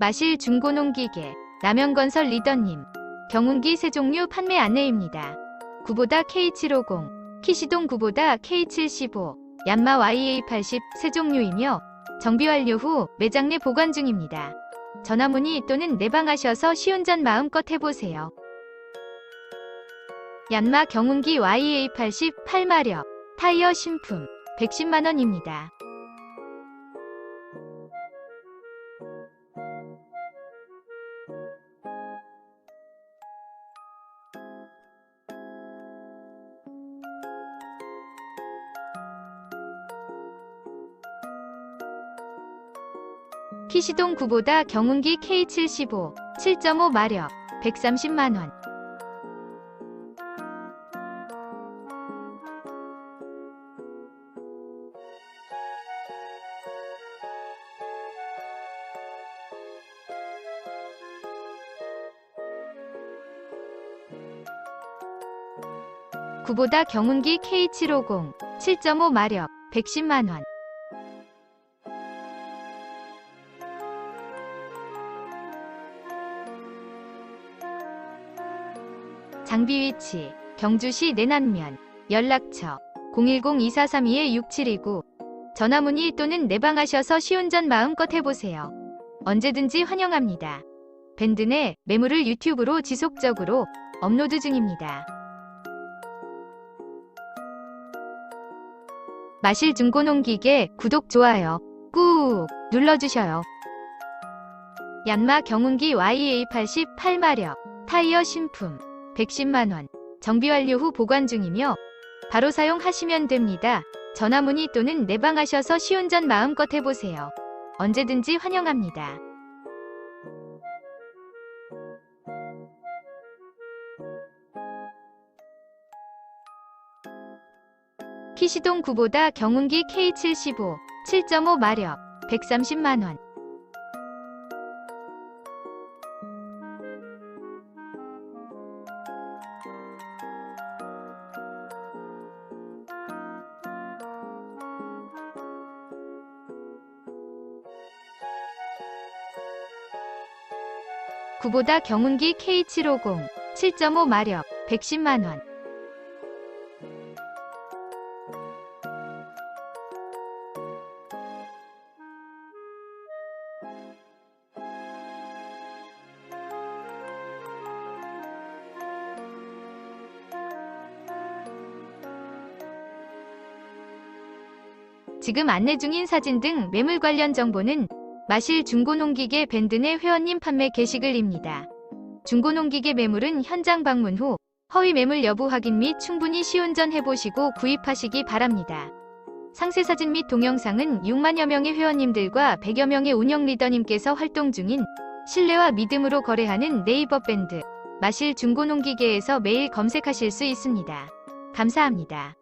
마실 중고농기계, 남영건설 리더님, 경운기 세 종류 판매 안내입니다. 구보다 K750, 키시동 구보다 K75, 얀마 YA80 세 종류이며 정비 완료 후 매장 내 보관 중입니다. 전화 문의 또는 내방하셔서 시운전 마음껏 해보세요. 얀마 경운기 YA80 8마력, 타이어 신품, 110만원입니다. 키시동 9보다 경운기 K75, 7.5 마력, 130만원. 구보다 경운기 K750, 7.5 마력, 110만원. 장비 위치, 경주시 내남면, 연락처 010-2432-6729 전화문의 또는 내방하셔서 시운전 마음껏 해보세요. 언제든지 환영합니다. 밴드 내 매물을 유튜브로 지속적으로 업로드 중입니다. 마실 중고농기계 구독 좋아요 꾹 눌러주셔요. 얀마 경운기 YA80 8마력 타이어 신품 110만원. 정비 완료 후 보관 중이며 바로 사용하시면 됩니다. 전화 문의 또는 내방하셔서 시운전 마음껏 해보세요. 언제든지 환영합니다. 키시동 9보다 경운기 K75 7.5 마력 130만원. 구보다 경운기 K750 7.5 마력 110만원. 지금 안내 중인 사진 등 매물 관련 정보는 마실 중고농기계 밴드 내 회원님 판매 게시글입니다. 중고농기계 매물은 현장 방문 후 허위 매물 여부 확인 및 충분히 시운전 해보시고 구입하시기 바랍니다. 상세 사진 및 동영상은 6만여 명의 회원님들과 100여 명의 운영 리더님께서 활동 중인 신뢰와 믿음으로 거래하는 네이버 밴드 마실 중고농기계에서 매일 검색하실 수 있습니다. 감사합니다.